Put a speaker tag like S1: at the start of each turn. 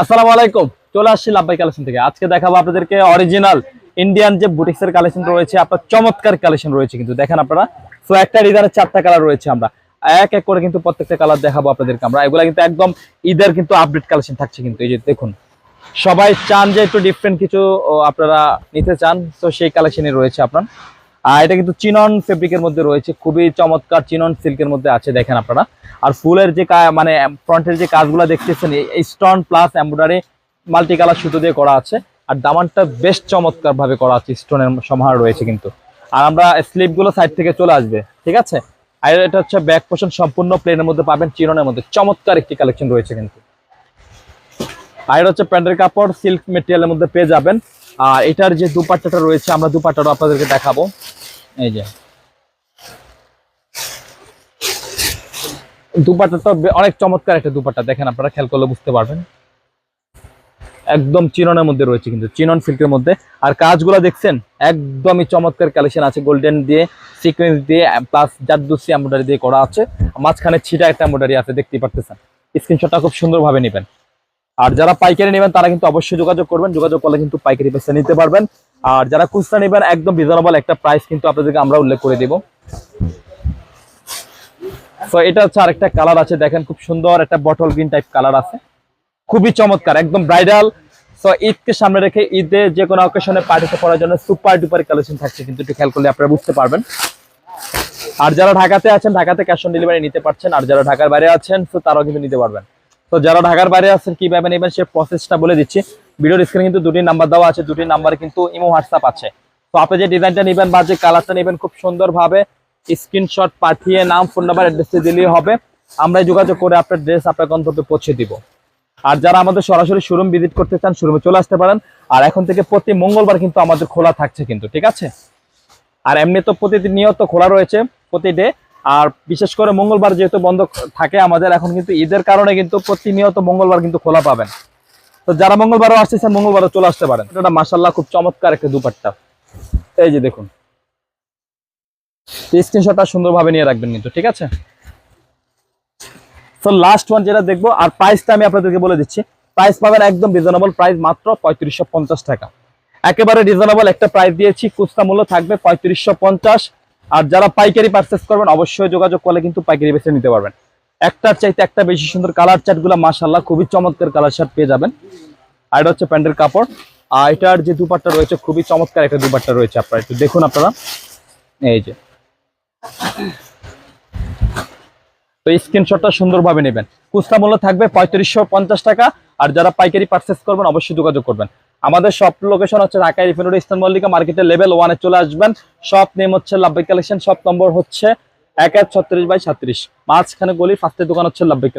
S1: আসসালামু আলাইকুম। চলে আসছি লাভবাই কালেকশন থেকে। আজকে দেখাবো আপনাদেরকে অরিজিনাল ইন্ডিয়ান যে বুটিক্সের কালেকশন রয়েছে, আপনার চমৎকার কালেকশন রয়েছে কিন্তু। দেখেন আপনারা সো একটা ডিজাইনের চারটা কালার রয়েছে আমরা। এক এক করে কিন্তু প্রত্যেকটা কালার দেখাবো আপনাদেরকে আমরা। এগুলা কিন্তু একদম ঈদের কিন্তু আপডেট কালেকশন থাকছে কিন্তু। এই যে দেখুন, সবাই চান যে একটু ডিফারেন্ট কিছু আপনারা নিতে চান, তো সেই কালেকশনই রয়েছে আপনার। আর এটা কিন্তু চিনন ফেব্রিকের মধ্যে রয়েছে, খুবই চমৎকার চিনন সিল্কের মধ্যে আছে, দেখেন আপনারা। আর ফুলের যে মানে ফ্রন্টের যে কাজগুলো দেখতেছেন stone plus embroidery multi colour সুতো দিয়ে করা আছে। আর দামানটা বেশ চমৎকার ভাবে করা আছে স্টোনের সমাহার রয়েছে কিন্তু। আর আমরা স্লিপগুলো সাইড থেকে চলে আসবে, ঠিক আছে? আর এটা হচ্ছে ব্যাক পোর্শন সম্পূর্ণ প্লেনের মধ্যে পাবেন চিরনের মধ্যে। চমৎকার একটি কালেকশন রয়েছে কিন্তু। আর হচ্ছে প্যান্টের কাপড় সিল্ক মেটেরিয়ালের মধ্যে পেয়ে যাবেন। আর এটার যে দুপাট্টাটা রয়েছে, আমরা দুপাট্টাটা আপনাদেরকে দেখাবো। এই যে। দুপাট্টাটা অনেক চমৎকার একটা দুপাট্টা। দেখেন আপনারা, খেয়াল করলে বুঝতে পারবেন। একদম চিননের মধ্যে রয়েছে কিন্তু চিনন সিল্কের মধ্যে। আর কাজগুলো দেখছেন, একদমই চমৎকার কালেকশন আছে। গোল্ডেন দিয়ে সিকোয়েন্স দিয়ে প্লাস জারদুসি এমব্রয়ডারি দিয়ে করা আছে। মাঝখানে ছিটা একটা এমব্রয়ডারি আছে, দেখতেই পারতেছেন। স্ক্রিনশটটা খুব সুন্দরভাবে নেবেন। আর যারা পাইকারি নেবেন, তারা কিন্তু অবশ্যই যোগাযোগ করবেন। যোগাযোগ করলে কিন্তু পাইকারি পয়সা নিতে পারবেন। আর যারা খুচরা নেবেন, একদম রিজনেবল একটা প্রাইস কিন্তু আপনাদেরকে আমরা উল্লেখ করে দেব। তো এটা হচ্ছে আরেকটা কালার আছে, দেখেন খুব সুন্দর একটা বটল গ্রিন টাইপ কালার আছে। খুবই চমৎকার, একদম ব্রাইডাল সো ঈদকে সামনে রেখে ঈদে যে কোনো অকেশনে পার্টিতে পড়ার জন্য সুপার ডুপার কালেকশন থাকছে, কিন্তু একটু খেয়াল করলে আপনারা বুঝতে পারবেন। আর যারা ঢাকাতে আছেন, ঢাকাতে ক্যাশ অন ডেলিভারি নিতে পারছেন, আর যারা ঢাকার বাইরে আছেন তো তারাও কিন্তু নিতে পারবেন। তো যারা ঢাকার বাইরে আছেন, কীভাবে নেবেন সে প্রসেসটা বলে দিচ্ছি। ভিডিওর স্ক্রিনে কিন্তু দুটি নাম্বার দেওয়া আছে, দুটি নাম্বারে কিন্তু ইমো হোয়াটসঅ্যাপ আছে। তো আপনি যে ডিজাইনটা নেবেন বা যে কালারটা নেবেন, খুব সুন্দরভাবে স্ক্রিনশট পাঠিয়ে নাম ফোন নাম্বার অ্যাড্রেস দিলেই হবে। আমরা যোগাযোগ করে আপনার ড্রেস আপনার গন্তব্যে পৌঁছে দিব। আর যারা আমাদের সরাসরি শোরুম ভিজিট করতে চান শোরুমে চলে আসতে পারেন। আর এখন থেকে প্রতি মঙ্গলবার কিন্তু আমাদের খোলা থাকছে কিন্তু, ঠিক আছে? আর এমনি তো প্রতিদিন নিয়ত খোলা রয়েছে প্রতি ডে আর বিশেষ করে মঙ্গলবার যেহেতু বন্ধ থাকে আমাদের, এখন কিন্তু ঈদের কারণে কিন্তু প্রতিনিয়ত মঙ্গলবার কিন্তু খোলা পাবেন। তো যারা মঙ্গলবারও আসতেছেন, মঙ্গলবারও চলে আসতে পারেন। এটা মাসাল্লাহ খুব চমৎকার একটা দুপাট্টা। এই যে দেখুন। স্ক্রিনশটটা সুন্দরভাবে নিয়ে রাখবেন কিন্তু, ঠিক আছে? তো লাস্ট ওয়ান যেটা দেখব, আর প্রাইসটা আমি আপনাদেরকে বলে দিচ্ছি। প্রাইস পাবেন একদম রিজনেবল প্রাইস মাত্র পঁয়ত্রিশশো টাকা। একেবারে রিজনেবল একটা প্রাইস দিয়েছি, খুচরা মূল্য থাকবে পঁয়ত্রিশশো আর যারা পাইকারি পারচেস করবেন, অবশ্যই যোগাযোগ করলে কিন্তু পাইকারি বেছে নিতে পারবেন। একটার চাইতে একটা বেশি সুন্দর কালার চার্টগুলো মাসাল্লাহ খুবই চমৎকার কালার শার্ট পেয়ে যাবেন। আর এটা হচ্ছে প্যান্টের কাপড়। আর এটার যে দুপাট্টা রয়েছে, খুবই চমৎকার একটা দুপাট্টা রয়েছে আপনারা। একটু দেখুন আপনারা। এই যে। তো স্ক্রিনশটটা সুন্দরভাবে নেবেন। খুচরা মূল্য থাকবে পঁয়ত্রিশশো টাকা। আর যারা পাইকারি পারচেস করবেন, অবশ্যই যোগাযোগ করবেন। আমাদের সব লোকেশন হচ্ছে ঢাকা রিফিনারি ইস্তান মল্লিকা মার্কেটের লেভেল ওয়ানে চলে আসবেন। সব নেম হচ্ছে লাভবাই কালেকশন সব নম্বর হচ্ছে এক এক ছত্রিশ বাই ছাত্রিশ মাঝখানে গলি ফার্স্টের দোকান হচ্ছে লাভবাই